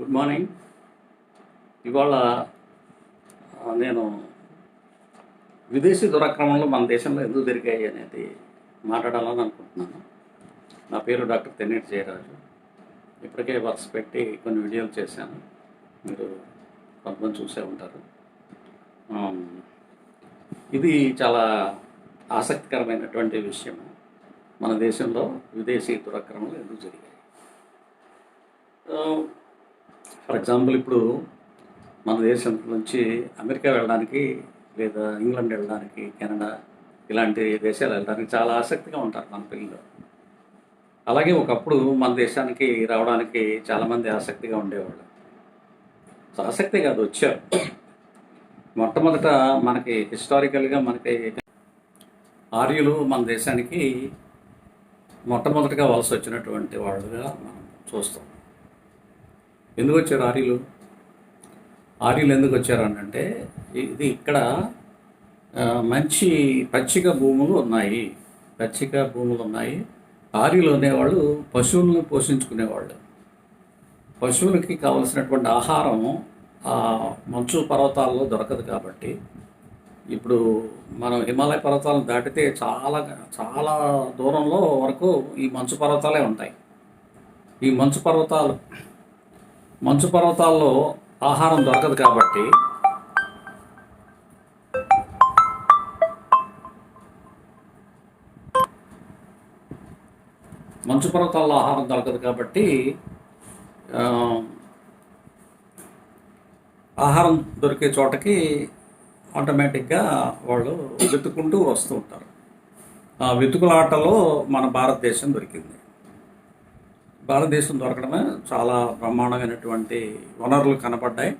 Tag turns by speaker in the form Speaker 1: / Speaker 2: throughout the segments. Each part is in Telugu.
Speaker 1: Good morning. ఇవాళ నేను విదేశీ దురాక్రమణలు మన దేశంలో ఎందుకు జరిగాయి అనేది మాట్లాడాలని అనుకుంటున్నాను. నా పేరు డాక్టర్ తెన్నేటి జయరాజు. ఇప్పటికే వర్క్స్ పెట్టి కొన్ని వీడియోలు చేశాను. మీరు కొంతమంది చూసే ఉంటారు. ఇది చాలా ఆసక్తికరమైనటువంటి విషయం. మన దేశంలో విదేశీ దురాక్రమణలు ఎందుకు జరిగాయి? ఫర్ ఎగ్జాంపుల్ ఇప్పుడు మన దేశం నుంచి అమెరికా వెళ్ళడానికి లేదా ఇంగ్లాండ్ వెళ్ళడానికి కెనడా ఇలాంటి దేశాలు వెళ్ళడానికి చాలా ఆసక్తిగా ఉంటారు మన పిల్లలు. అలాగే ఒకప్పుడు మన దేశానికి రావడానికి చాలామంది ఆసక్తిగా ఉండేవాళ్ళు. ఆసక్తి కాదు వచ్చారు. మొట్టమొదట మనకి హిస్టారికల్గా మనకి ఆర్యులు మన దేశానికి మొట్టమొదటిగా వలస వచ్చినటువంటి వాళ్ళుగా మనం చూస్తాం. ఎందుకు వచ్చారు ఆర్యులు? ఆర్యులు ఎందుకు వచ్చారు అని అంటే ఇది ఇక్కడ మంచి పచ్చిక భూములు ఉన్నాయి. పచ్చిక భూములు ఉన్నాయి. ఆర్యులు అనేవాళ్ళు పశువులను పోషించుకునేవాళ్ళు. పశువులకి కావలసినటువంటి ఆహారం ఆ మంచు పర్వతాల్లో దొరకదు కాబట్టి ఇప్పుడు మనం హిమాలయ పర్వతాలను దాటితే చాలా చాలా దూరంలో వరకు ఈ మంచు పర్వతాలే ఉంటాయి. ఈ మంచు పర్వతాలు మంచు పర్వతాల్లో ఆహారం దొరకదు కాబట్టి మంచు పర్వతాల్లో ఆహారం దొరకదు కాబట్టి ఆహారం దొరికే చోటకి ఆటోమేటిక్గా వాళ్ళు వెతుక్కుంటూ వస్తూ ఉంటారు. ఆ వెతుకులాటలో మన భారతదేశం దొరికింది. భారతదేశం దొరకడమే చాలా బ్రహ్మాండమైనటువంటి వనరులు కనపడ్డాయి.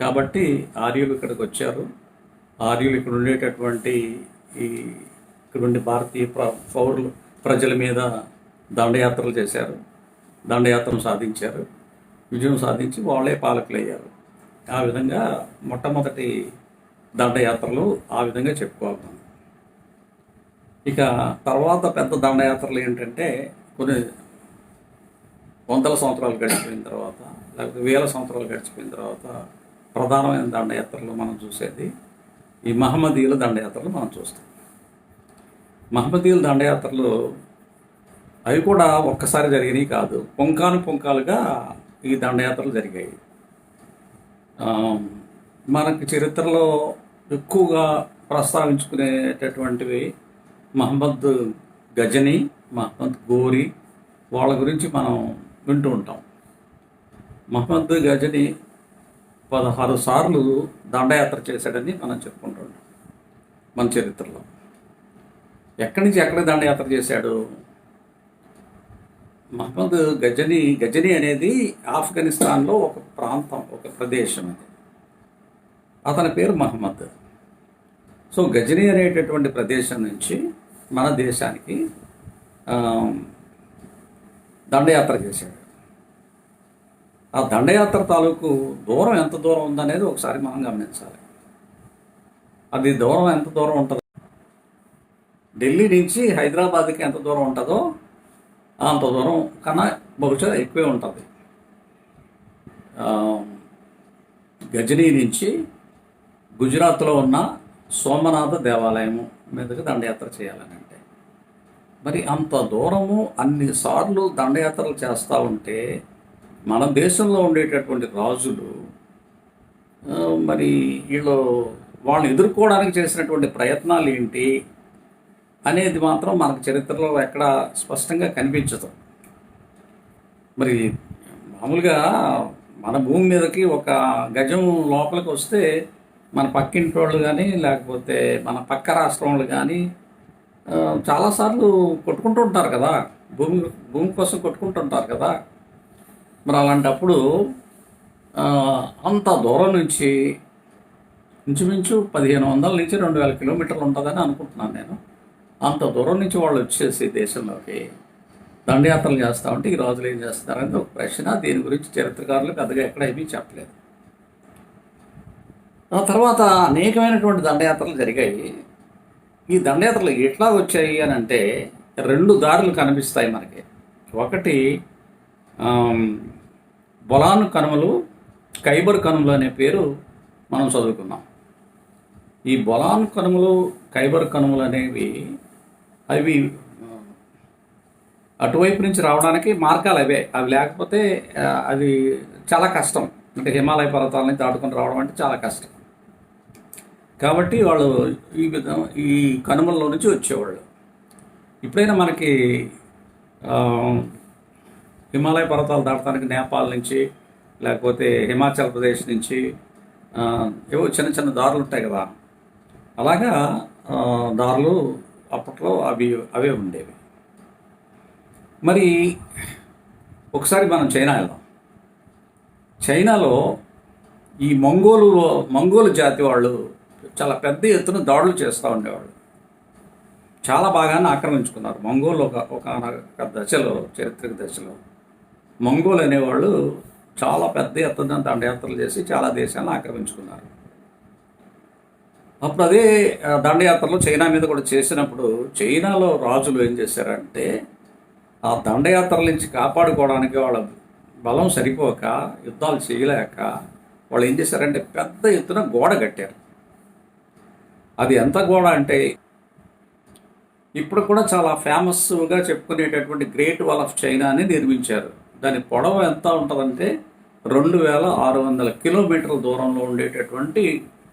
Speaker 1: కాబట్టి ఆర్యులు ఇక్కడికి వచ్చారు. ఆర్యులు ఇక్కడ ఉండేటటువంటి ఈ ఇక్కడ ఉండే భారతీయ ప్ర- పౌరులు ప్రజల మీద దండయాత్రలు చేశారు. దండయాత్రలు సాధించారు. విజయం సాధించి వాళ్ళే పాలకులు అయ్యారు ఆ విధంగా మొట్టమొదటి దండయాత్రలు ఆ విధంగా చెప్పుకోవాలి. ఇక తర్వాత పెద్ద దండయాత్రలు ఏంటంటే కొన్ని వందల సంవత్సరాలు గడిచిపోయిన తర్వాత లేకపోతే వేల సంవత్సరాలు గడిచిపోయిన తర్వాత ప్రధానమైన దండయాత్రలు మనం చూసేది ఈ మహమ్మదీయుల దండయాత్రలు మనం చూస్తాం. మహమ్మదీయుల దండయాత్రలు అవి కూడా ఒక్కసారి జరిగినాయి కాదు పొంకాను పొంకాలుగా ఈ దండయాత్రలు జరిగాయి. మనకి చరిత్రలో ఎక్కువగా ప్రస్తావించుకునేటటువంటివి మహమ్మద్ గజని మహమ్మద్ గోరి వాళ్ళ గురించి మనం వింటూ ఉంటాం. మహమ్మద్ గజని పదహారు సార్లు దండయాత్ర చేశాడని మనం చెప్పుకుంటుంటాం మన చరిత్రలో. ఎక్కడి నుంచి ఎక్కడ దండయాత్ర చేశాడు? మహమ్మద్ గజని గజని అనేది ఆఫ్ఘనిస్తాన్లో ఒక ప్రాంతం ఒక ప్రదేశం అది. అతని పేరు మహమ్మద్ సో గజని అనేటటువంటి ప్రదేశం నుంచి మన దేశానికి దండయాత్ర చేశాడు. ఆ దండయాత్ర తాలూకు దూరం ఎంత దూరం ఉందనేది ఒకసారి మనం గమనించాలి. అది దూరం ఎంత దూరం ఉంటుందో? ఢిల్లీ నుంచి హైదరాబాద్కి ఎంత దూరం ఉంటుందో అంత దూరం కన్నా బహుశా ఎక్కువే ఉంటుంది. గజనీ నుంచి గుజరాత్లో ఉన్న సోమనాథ దేవాలయము మీదకి దండయాత్ర చేయాలని అంటే మరి అంత దూరము అన్నిసార్లు దండయాత్రలు చేస్తూ ఉంటే మన దేశంలో ఉండేటటువంటి రాజులు మరి వీళ్ళు వాళ్ళని ఎదుర్కోవడానికి చేసినటువంటి ప్రయత్నాలు ఏంటి అనేది మాత్రం మనకు చరిత్రలో ఎక్కడ స్పష్టంగా కనిపించదు. మరి మామూలుగా మన భూమి మీదకి ఒక గజం లోపలికి వస్తే మన పక్కింటి వాళ్ళు కానీ లేకపోతే మన పక్క రాష్ట్రం వాళ్ళు కానీ చాలాసార్లు కొట్టుకుంటూ ఉంటారు కదా. భూమి భూమి కోసం కొట్టుకుంటుంటారు కదా. మరి అలాంటప్పుడు అంత దూరం నుంచి ఇంచుమించు పదిహేను వందల నుంచి రెండు వేల కిలోమీటర్లు ఉంటుందని అనుకుంటున్నాను నేను. అంత దూరం నుంచి వాళ్ళు వచ్చేసి దేశంలోకి దండయాత్రలు చేస్తా ఉంటే ఈ రోజులు ఏం చేస్తారని ఒక ప్రశ్న. దీని గురించి చరిత్రకారులు పెద్దగా ఎక్కడ ఏమీ చెప్పలేదు. ఆ తర్వాత అనేకమైనటువంటి దండయాత్రలు జరిగాయి. ఈ దండయాత్రలు ఎట్లా వచ్చాయి అని అంటే రెండు దారులు కనిపిస్తాయి మనకి. ఒకటి బొలాన్ కనుమలు ఖైబర్ కనుమలు అనే పేరు మనం చదువుకున్నాం. ఈ బొలాన్ కనుమలు ఖైబర్ కనుమలు అనేవి అవి అటువైపు నుంచి రావడానికి మార్గాలు అవే. అవి లేకపోతే అవి అది చాలా కష్టం. అంటే హిమాలయ పర్వతాలని దాటుకొని రావడం అంటే చాలా కష్టం. కాబట్టి వాళ్ళు ఈ విధం ఈ కనుమల్లో నుంచి వచ్చేవాళ్ళు. ఇప్పుడైనా మనకి హిమాలయ పర్వతాలు దాటడానికి నేపాల్ నుంచి లేకపోతే హిమాచల్ ప్రదేశ్ నుంచి ఏవో చిన్న చిన్న దారులు ఉంటాయి కదా. అలాగా దారులు అప్పట్లో అవి అవే ఉండేవి. మరి ఒకసారి మనం చైనా వెళ్దాం. చైనాలో ఈ మంగోలు మంగోలు జాతి వాళ్ళు చాలా పెద్ద ఎత్తున దాడులు చేస్తూ ఉండేవాళ్ళు. చాలా బాగానే ఆక్రమించుకున్నారు. మంగోలు ఒక ఒక దశలో చరిత్రక దశలో. మంగోలు అనేవాళ్ళు చాలా పెద్ద ఎత్తున దండయాత్రలు చేసి చాలా దేశాలను ఆక్రమించుకున్నారు. అప్పుడు అదే దండయాత్రలు చైనా మీద కూడా చేసినప్పుడు చైనాలో రాజులు ఏం చేశారంటే ఆ దండయాత్రల నుంచి కాపాడుకోవడానికి వాళ్ళ బలం సరిపోక యుద్ధాలు చేయలేక వాళ్ళు ఏం చేశారంటే పెద్ద ఎత్తున గోడ కట్టారు. అది ఎంత గోడ అంటే ఇప్పుడు కూడా చాలా ఫేమస్గా చెప్పుకునేటటువంటి గ్రేట్ వాల్ ఆఫ్ చైనా అని నిర్మించారు. దాని పొడవు ఎంత ఉంటుందంటే రెండు వేల ఆరు వందల కిలోమీటర్ల దూరంలో ఉండేటటువంటి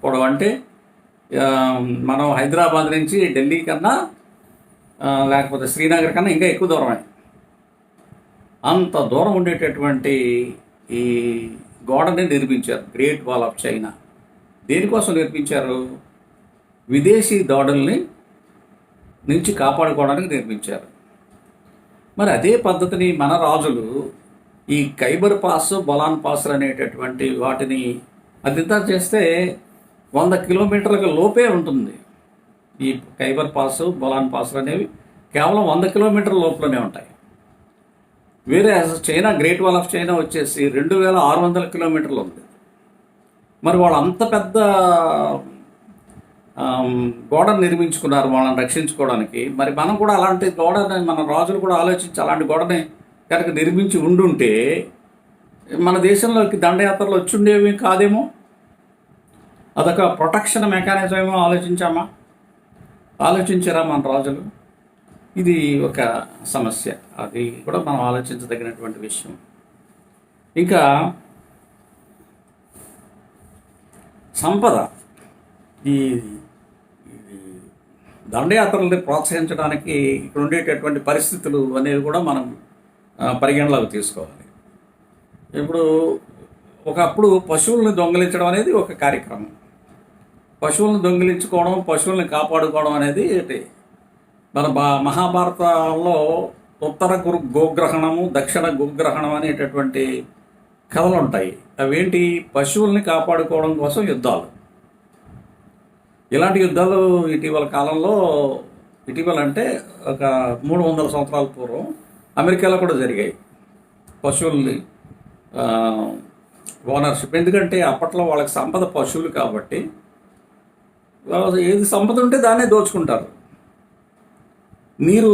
Speaker 1: పొడవు. అంటే మనం హైదరాబాద్ నుంచి ఢిల్లీ కన్నా లేకపోతే శ్రీనగర్ కన్నా ఇంకా ఎక్కువ దూరమే. అంత దూరం ఉండేటటువంటి ఈ గోడని నిర్మించారు గ్రేట్ వాల్ ఆఫ్ చైనా. దేనికోసం నిర్మించారు? విదేశీ దాడుల్ని నుంచి కాపాడుకోవడానికి నిర్మించారు. మరి అదే పద్ధతిని మన రాజులు ఈ ఖైబర్ పాస్ బొలాన్ పాస్ అనేటటువంటి వాటిని అదింతా చేస్తే వంద కిలోమీటర్లకు లోపే ఉంటుంది. ఈ ఖైబర్ పాస్ బొలాన్ పాస్ అనేవి కేవలం వంద కిలోమీటర్ల లోపలనే ఉంటాయి. వేరే China great wall of China వచ్చేసి రెండు వేల ఆరు వందల కిలోమీటర్లు ఉంది. మరి వాళ్ళు అంత పెద్ద గోడను నిర్మించుకున్నారు వాళ్ళని రక్షించుకోవడానికి. మరి మనం కూడా అలాంటి గోడని మన రాజులు కూడా ఆలోచించి అలాంటి గోడని కనుక నిర్మించి ఉండుంటే మన దేశంలోకి దండయాత్రలు వచ్చిండేవి కాదేమో? అదొక ప్రొటెక్షన్ మెకానిజం ఏమో ఆలోచించామా? ఆలోచించారా మన రాజులు? ఇది ఒక సమస్య. అది కూడా మనం ఆలోచించదగినటువంటి విషయం. ఇంకా సంపద. ఈ దండయాత్రల్ని ప్రోత్సహించడానికి ఇక్కడ ఉండేటటువంటి పరిస్థితులు అనేవి కూడా మనం పరిగణలోకి తీసుకోవాలి. ఇప్పుడు ఒకప్పుడు పశువుల్ని దొంగిలించడం అనేది ఒక కార్యక్రమం. పశువులను దొంగిలించుకోవడం పశువుల్ని కాపాడుకోవడం అనేది మన బా మహాభారతంలో ఉత్తర గురు గోగ్రహణము దక్షిణ గోగ్రహణం అనేటటువంటి కథలు ఉంటాయి. అవేంటి? పశువుల్ని కాపాడుకోవడం కోసం యుద్ధాలు. ఇలాంటి యుద్ధాలు ఇటీవల కాలంలో ఇటీవల అంటే ఒక మూడు వందల సంవత్సరాల పూర్వం అమెరికాలో కూడా జరిగాయి. పశువుల్ని ఓనర్షిప్. ఎందుకంటే అప్పట్లో వాళ్ళకి సంపద పశువులు కాబట్టి ఏది సంపద ఉంటే దాన్నే దోచుకుంటారు. నీరు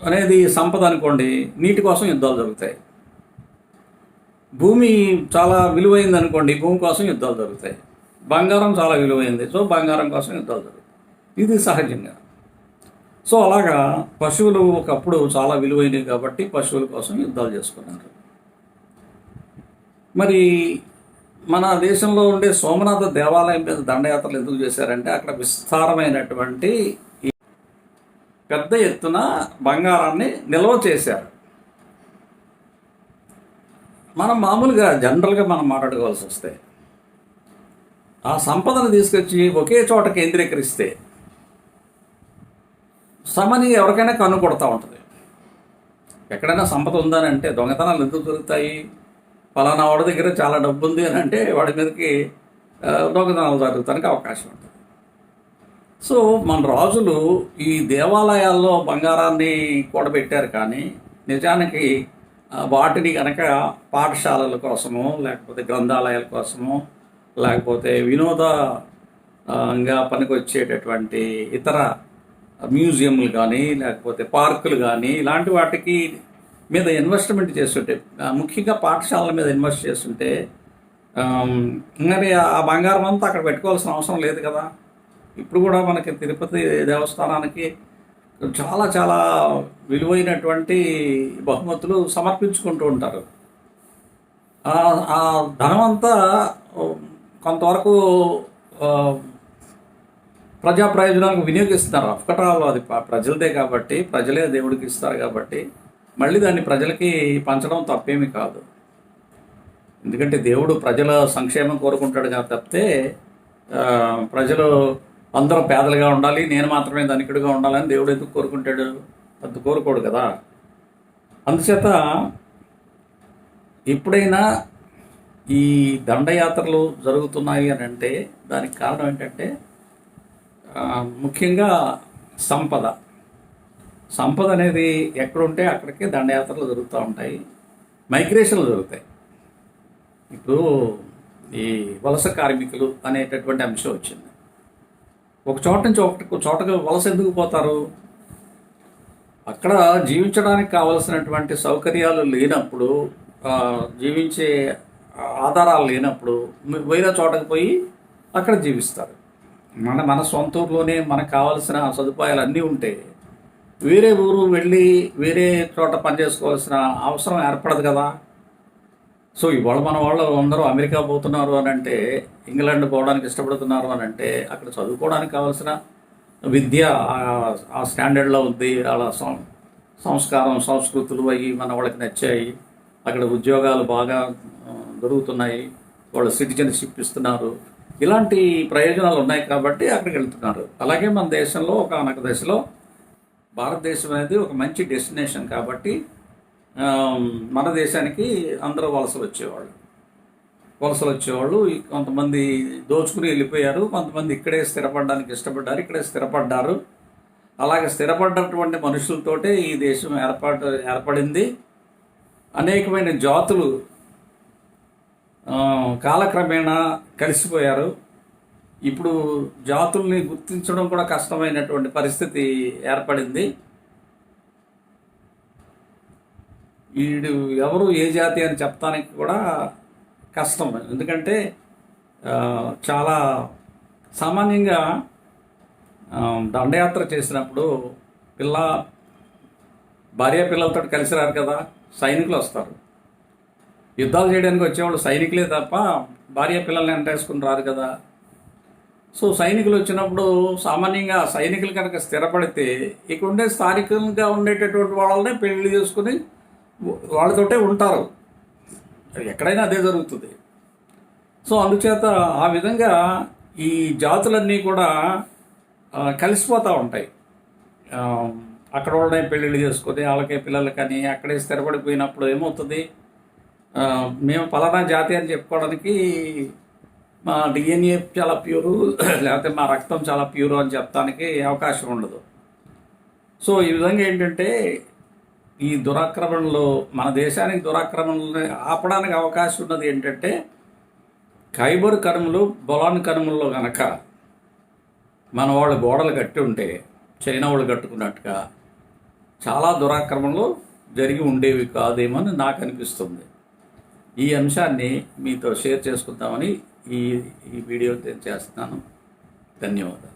Speaker 1: అనేది సంపద అనుకోండి నీటి కోసం యుద్ధాలు జరుగుతాయి. భూమి చాలా విలువైంది అనుకోండి భూమి కోసం యుద్ధాలు జరుగుతాయి. బంగారం చాలా విలువైంది. సో బంగారం కోసం యుద్ధాలు జరుగుతాయి ఇది సహజంగా. సో అలాగా పశువులు ఒకప్పుడు చాలా విలువైనవి కాబట్టి పశువుల కోసం యుద్ధాలు చేసుకున్నారు. మరి మన దేశంలో ఉండే సోమనాథ దేవాలయం మీద దండయాత్రలు ఎందుకు చేశారంటే అక్కడ విస్తారమైనటువంటి పెద్ద ఎత్తున బంగారాన్ని నిల్వ చేశారు. మనం మామూలుగా జనరల్గా మనం మాట్లాడుకోవాల్సి వస్తే ఆ సంపదను తీసుకొచ్చి ఒకే చోట కేంద్రీకరిస్తే సమని ఎవరికైనా కన్ను కొడతా ఉంటుంది. ఎక్కడైనా సంపద ఉందని అంటే దొంగతనాలు ఎందుకు దొరుకుతాయి ఫలానా వాడి దగ్గర చాలా డబ్బు ఉంది అని అంటే వాడి మీదకి దొంగతనాలు జరుగుతానికి అవకాశం ఉంటుంది. సో మన రాజులు ఈ దేవాలయాల్లో బంగారాన్ని కూడబెట్టారు కానీ నిజానికి వాటిని కనుక పాఠశాలల కోసము లేకపోతే గ్రంథాలయాల కోసము లేకపోతే వినోద పనికొచ్చేటటువంటి ఇతర మ్యూజియంలు కానీ లేకపోతే పార్కులు కానీ ఇలాంటి వాటికి మీద ఇన్వెస్ట్మెంట్ చేస్తుంటే ముఖ్యంగా పాఠశాలల మీద ఇన్వెస్ట్ చేస్తుంటే మరి ఆ బంగారం అంతా అక్కడ పెట్టుకోవాల్సిన అవసరం లేదు కదా. ఇప్పుడు కూడా మనకి తిరుపతి దేవస్థానానికి చాలా చాలా విలువైనటువంటి బహుమతులు సమర్పించుకుంటూ ఉంటారు. ఆ- ఆ ధనం అంతా కొంతవరకు ప్రజా ప్రయోజనాలకు వినియోగిస్తున్నారు. అఫకటాలు అది ప్రజలదే కాబట్టి ప్రజలే దేవుడికి ఇస్తారు కాబట్టి మళ్ళీ దాన్ని ప్రజలకి పంచడం తప్పేమీ కాదు. ఎందుకంటే దేవుడు ప్రజల సంక్షేమం కోరుకుంటాడు కానీ తప్పితే ప్రజలు అందరూ పేదలుగా ఉండాలి నేను మాత్రమే ధనికుడిగా ఉండాలని దేవుడు ఎందుకు కోరుకుంటాడు? అంత కోరుకోడు కదా. అందుచేత ఎప్పుడైనా ఈ దండయాత్రలు జరుగుతున్నాయి అని అంటే దానికి కారణం ఏంటంటే ముఖ్యంగా సంపద. సంపద అనేది ఎక్కడుంటే అక్కడికి దండయాత్రలు జరుగుతూ ఉంటాయి. మైగ్రేషన్లు జరుగుతాయి. ఇప్పుడు ఈ వలస కార్మికులు అనేటటువంటి అంశం వచ్చింది. ఒక చోట నుంచి ఒక చోటకు వలస ఎందుకు పోతారు? అక్కడ జీవించడానికి కావలసినటువంటి సౌకర్యాలు లేనప్పుడు జీవించే ఆధారాలు లేనప్పుడు వేరే చోటకు పోయి అక్కడ జీవిస్తారు. మన మన సొంత ఊర్లోనే మనకు కావాల్సిన సదుపాయాలు అన్నీ ఉంటే వేరే ఊరు వెళ్ళి వేరే చోట పనిచేసుకోవాల్సిన అవసరం ఏర్పడదు కదా. సో ఇవాళ మన వాళ్ళు అందరూ అమెరికా పోతున్నారు అని అంటే ఇంగ్లాండ్ పోవడానికి ఇష్టపడుతున్నారు అని అంటే అక్కడ చదువుకోవడానికి కావాల్సిన విద్య ఆ- స్టాండర్డ్లో ఉంది. వాళ్ళ సం- సంస్కారం సంస్కృతులు అవి మన వాళ్ళకి నచ్చాయి. అక్కడ ఉద్యోగాలు బాగా దొరుకుతున్నాయి వాళ్ళు సిటిజన్షిప్ ఇస్తున్నారు. ఇలాంటి ప్రయోజనాలు ఉన్నాయి కాబట్టి అక్కడికి వెళ్తున్నారు. అలాగే మన దేశంలో ఒక అనక దశలో భారతదేశం అనేది ఒక మంచి డెస్టినేషన్ కాబట్టి మన దేశానికి అందరూ వలసలు వచ్చేవాళ్ళు. వలసలు వచ్చేవాళ్ళు కొంతమంది దోచుకుని వెళ్ళిపోయారు కొంతమంది ఇక్కడే స్థిరపడడానికి ఇష్టపడ్డారు ఇక్కడే స్థిరపడ్డారు. అలాగే స్థిరపడ్డటువంటి మనుషులతోటే ఈ దేశం ఏర్పాటు ఏర్పడింది. అనేకమైన జాతులు కాలక్రమేణా కలిసిపోయారు. ఇప్పుడు జాతుల్ని గుర్తించడం కూడా కష్టమైనటువంటి పరిస్థితి ఏర్పడింది. వీడు ఎవరు ఏ జాతి అని చెప్పడానికి కూడా కష్టం. ఎందుకంటే చాలా సామాన్యంగా దండయాత్ర చేసినప్పుడు పిల్ల భార్య పిల్లలతో కలిసి రారు కదా సైనికులు వస్తారు. యుద్ధాలు చేయడానికి వచ్చేవాళ్ళు సైనికులే తప్ప భార్య పిల్లల్ని వెంటేసుకుని రారు కదా. సో సైనికులు వచ్చినప్పుడు సామాన్యంగా సైనికులు కనుక స్థిరపడితే ఇక ఉండే స్థానికంగా ఉండేటటువంటి వాళ్ళనే పెళ్ళి చేసుకుని వాళ్ళతోటే ఉంటారు. ఎక్కడైనా అదే జరుగుతుంది. సో అందుచేత ఆ విధంగా ఈ జాతులన్నీ కూడా కలిసిపోతూ ఉంటాయి. అక్కడ వాళ్ళనే పెళ్ళిళ్ళు చేసుకొని వాళ్ళకే పిల్లలు కానీ అక్కడే స్థిరపడిపోయినప్పుడు ఏమవుతుంది? మేము పలానా జాతి అని చెప్పుకోవడానికి మా డిఎన్ఏ చాలా ప్యూరు లేకపోతే మా రక్తం చాలా ప్యూరు అని చెప్పడానికి అవకాశం ఉండదు. సో ఈ విధంగా ఏంటంటే ఈ దురాక్రమణలో మన దేశానికి దురాక్రమణలు ఆపడానికి అవకాశం ఉన్నది ఏంటంటే ఖైబర్ కనుమలు బొలాన్ కనుమల్లో గనక మన వాళ్ళు గోడలు కట్టి ఉంటే చైనా వాళ్ళు కట్టుకున్నట్టుగా చాలా దురాక్రమణలు జరిగి ఉండేవి కాదేమని నాకు అనిపిస్తుంది. ఈ అంశాన్ని మీతో షేర్ చేసుకుందామని ఈ ఈ వీడియో చేస్తున్నాను. ధన్యవాదాలు.